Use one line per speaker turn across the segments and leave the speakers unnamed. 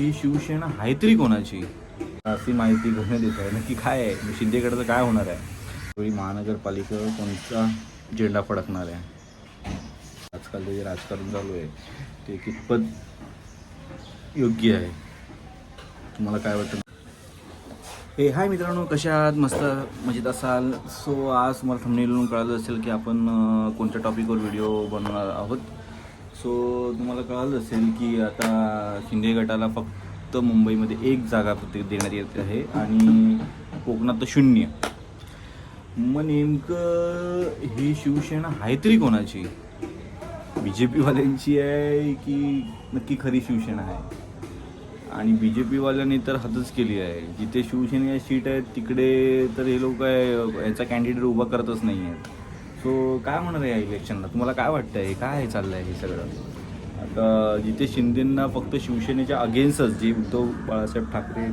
ही शिवसेना आहे तरी कोणाची? अशी माहिती घेऊन देत आहे? नक्की काय आहे? म्हणजे शिंदेकडचं काय होणार आहे? त्यावेळी महानगरपालिकेवर कोणता झेंडा फडकणार आहे? आजकाल जे राजकारण चालू आहे ते कितपत योग्य आहे? तुम्हाला काय वाटतं? हे हाय मित्रांनो कशा आहात? मस्त मजेत असाल? सो आज तुम्हाला थंबनेलवरून कळालं असेल की आपण कोणत्या टॉपिकवर व्हिडिओ बनवणार आहोत. सो तुम्हाला कळालं असेल की आता शिंदे गटाला फक्त मुंबईमध्ये एक जागा प्रत्येक देण्यात येत आहे आणि कोकणात शून्य. मग नेमकं ही शिवसेना आहे तरी कोणाची? बी जे पीवाल्यांची आहे की नक्की खरी शिवसेना आहे? आणि बी जे पीवाल्यांनी तर हदच केली आहे. जिथे शिवसेना सीट आहेत तिकडे तर हे लोक आहे कॅन्डिडेट उभा करतच नाही आहेत सो काय होणार आहे या इलेक्शनला तुम्हाला काय वाटतं आहे काय आहे चाललं आहे हे सगळं? आता जिथे शिंदेंना फक्त शिवसेनेच्या अगेन्स्टच जे उद्धव बाळासाहेब ठाकरे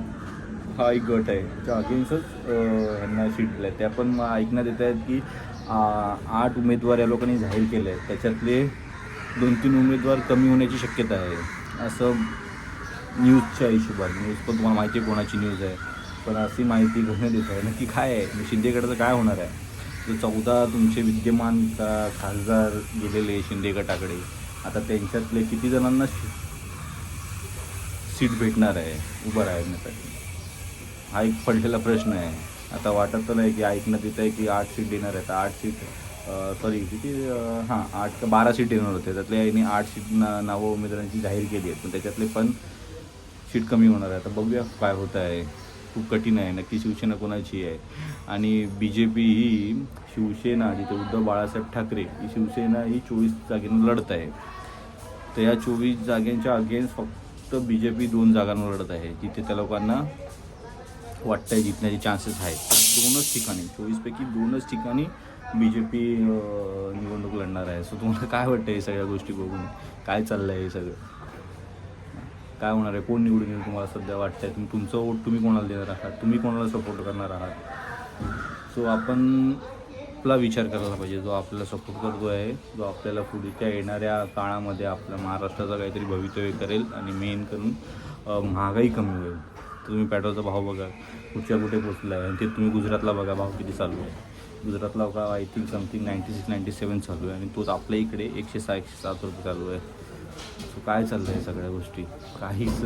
हा एक गट आहे त्या अगेन्स्टच ह्यांना सीट दिल्या. त्या पण ऐकण्यात येत आहेत की आठ उमेदवार या लोकांनी जाहीर केले आहेत त्याच्यातले दोन तीन उमेदवार कमी होण्याची शक्यता आहे. असं न्यूजच्या हिशोबाने न्यूज पण तुम्हाला माहिती आहे कोणाची न्यूज आहे. पण अशी माहिती घेण्यात येत आहे. नक्की काय आहे? शिंदेकडचं काय होणार आहे? चौदा तुमचे विद्यमान का खासदार गेलेले शिंदे गटाकडे. आता त्यांच्यातले किती जणांना सीट भेटणार आहे उभं राहण्यासाठी? हा एक पडलेला प्रश्न आहे. आता वाटत तर नाही की ऐकण्यात येत आहे की आठ सीट देणार आहेत. आठ सीट सॉरी किती हां आठ का बारा सीट येणार होते. त्यातले यांनी आठ सीट ना नावं उमेदवारांची जाहीर केली आहेत. पण त्याच्यातले पण सीट कमी होणार आहे. आता बघूया काय होत आहे. खूप कठीण आहे. नक्की शिवसेना कोणाची आहे? आणि बी जे पी ही शिवसेना जिथे उद्धव बाळासाहेब ठाकरे ही शिवसेना ही चोवीस जागेनं लढत आहे. तर या चोवीस जागेंच्या अगेन्स्ट फक्त बी जे पी दोन जागांवर लढत आहे. जिथे त्या लोकांना वाटतंय जिंकण्याचे चान्सेस आहेत. दोनच ठिकाणी चोवीसपैकी दोनच ठिकाणी बी जे पी निवडणूक लढणार आहे. सो तुम्हाला काय वाटतं हे सगळ्या गोष्टी बघून? काय चाललं आहे हे सगळं? काय होणार आहे? कोण निवडून येईल तुम्हाला सध्या वाटतंय? तुम्ही तुमचं वोट तुम्ही कोणाला देणार आहात? तुम्ही कोणाला सपोर्ट करणार आहात? सो आपण आपला विचार करायला पाहिजे. जो आपल्याला सपोर्ट करतो आहे जो आपल्याला पुढच्या येणाऱ्या काळामध्ये आपल्या महाराष्ट्राचं काहीतरी भवितव्य करेल आणि मेन करून महागाई कमी होईल. तर तुम्ही पेट्रोलचा भाव बघा. कुठच्या कुठे पोचला आहे? आणि ते तुम्ही गुजरातला बघा. भाव किती चालू आहे? गुजरातला का I think something ninety six ninety seven चालू आहे. आणि तोच आपल्या इकडे एकशे सहा एकशे सात रुपये चालू आहे. सो काय चाललं आहे सगळ्या गोष्टी? काहीच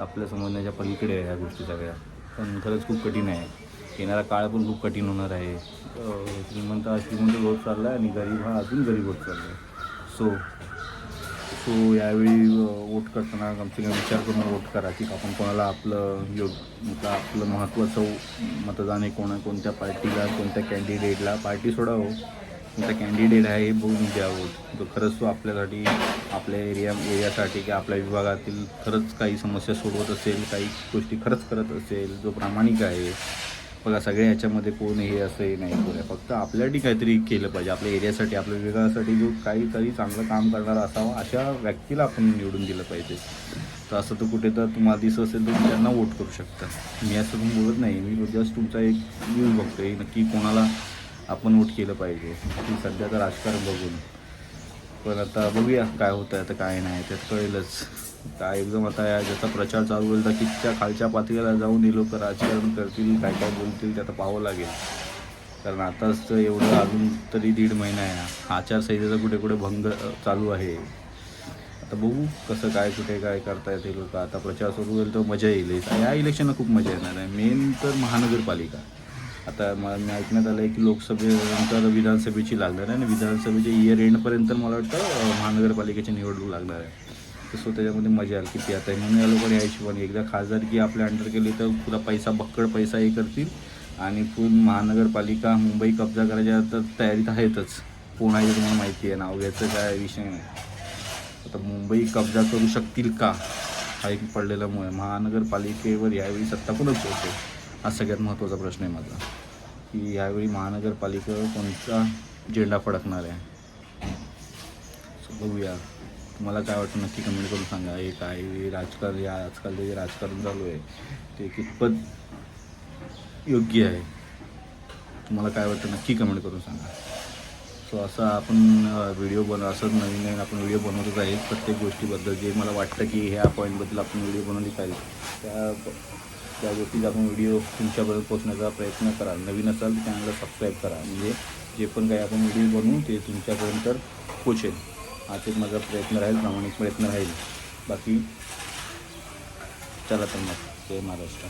आपल्या समजण्याच्या पलीकडे आहे ह्या गोष्टी सगळ्या. पण खरंच खूप कठीण आहे. येणारा काळ पण खूप कठीण होणार आहे. श्रीमंत हा श्रीमंत होत चालला आहे आणि गरीब हा अजून गरीब होत चालला आहे सो सो यावेळी वोट करताना कमसे कम विचार करून वोट करा की आपण कोणाला आपलं योग आपलं महत्त्वाचं मतदान आहे कोणा कोणत्या पार्टीला कोणत्या कॅन्डिडेटला पार्टी सोडावं. हो कॅन्डिडेट आहे हे बघून द्या वोट हो. खरंच तो आपल्यासाठी आपल्या एरिया एरियासाठी किंवा आपल्या विभागातील खरंच काही समस्या सोडवत असेल काही गोष्टी खरंच करत असेल जो प्रामाणिक आहे बघा सगळ्या ह्याच्यामध्ये कोण हे असं हे नाही कोण आहे फक्त आपल्यासाठी काहीतरी केलं पाहिजे. आपल्या एरियासाठी आपल्या विभागासाठी जो काहीतरी चांगलं काम करणारा असावा अशा व्यक्तीला आपण निवडून दिलं पाहिजे. तर असं तर कुठे तर तुम्हाला दिसत असेल तर त्यांना वोट करू शकता. मी असं तुम्ही बोलत नाही. मी जस्ट तुमचा एक न्यूज बघतोय. नक्की कोणाला आपण वोट केलं पाहिजे. की सध्याचं राजकारण बघून. पण आता बघूया काय होतं आहे आता काय नाही. त्यात कळेलच. काय एकदम आता या ज्याचा प्रचार चालू होईल तर कितच्या खालच्या पातळीला जाऊन हे लोक राजकारण करतील काय काय बोलतील ते आता पाहावं लागेल. कारण आताच तर एवढं अजून तरी दीड महिना आहे आचारसंहितेचा कुठे कुठे भंग चालू आहे. आता बघू कसं काय कुठे काय करता येते लोक. आता प्रचार सुरू होईल तर मजा येईल. या इलेक्शनला खूप मजा येणार आहे. मेन तर महानगरपालिका. आता मला मी ऐकण्यात आलं आहे की लोकसभेनंतर विधानसभेची लागणार आहे आणि विधानसभेच्या इयर एंडपर्यंत मला वाटतं महानगरपालिकेची निवडणूक लागणार आहे. तसं सो त्याच्यामध्ये मजा आली किती आता आहे. म्हणून या लोकांनी यायची पण एकदा खासदारकी आपल्या अंडर केली तर पुरा पैसा बक्कड पैसा हे करतील आणि फुल महानगरपालिका मुंबई कब्जा करायच्या तर तयारीत आहेतच. कोण हे तुम्हाला माहिती आहे? नाव घ्यायचं काय? विषय नाही. आता मुंबई कब्जा करू शकतील का? हा एक पडलेला मुळे. महानगरपालिकेवर यावेळी सत्ता कोणच होते? हा सगळ्यात महत्त्वाचा प्रश्न आहे माझा. की यावेळी महानगरपालिकेवर कोणता झेंडा फडकणार आहे? सो बघूया. तुम्हाला काय वाटतं नक्की कमेंट करून सांगा. हे काय राजकारण या जे राजकारण चालू आहे ते कितपत योग्य आहे? तुम्हाला काय वाटतं नक्की कमेंट करून सांगा. सो असं आपण व्हिडिओ बन असं नवीन नवीन आपण व्हिडिओ बनवतच आहे प्रत्येक गोष्टीबद्दल जे मला वाटतं की ह्या पॉईंटबद्दल आपण व्हिडिओ बनवली पाहिजे. त्या त्या गोष्टीचा आपण व्हिडिओ तुमच्यापर्यंत पोहोचण्याचा प्रयत्न करा नवीन असाल तर चॅनलला सबस्क्राईब करा. म्हणजे जे पण काही आपण व्हिडिओ बनवू ते तुमच्यापर्यंत पोचेल. हाच एक माझा प्रयत्न राहील प्रामाणिक प्रयत्न राहील. बाकी चला तर मग. जय महाराष्ट्र.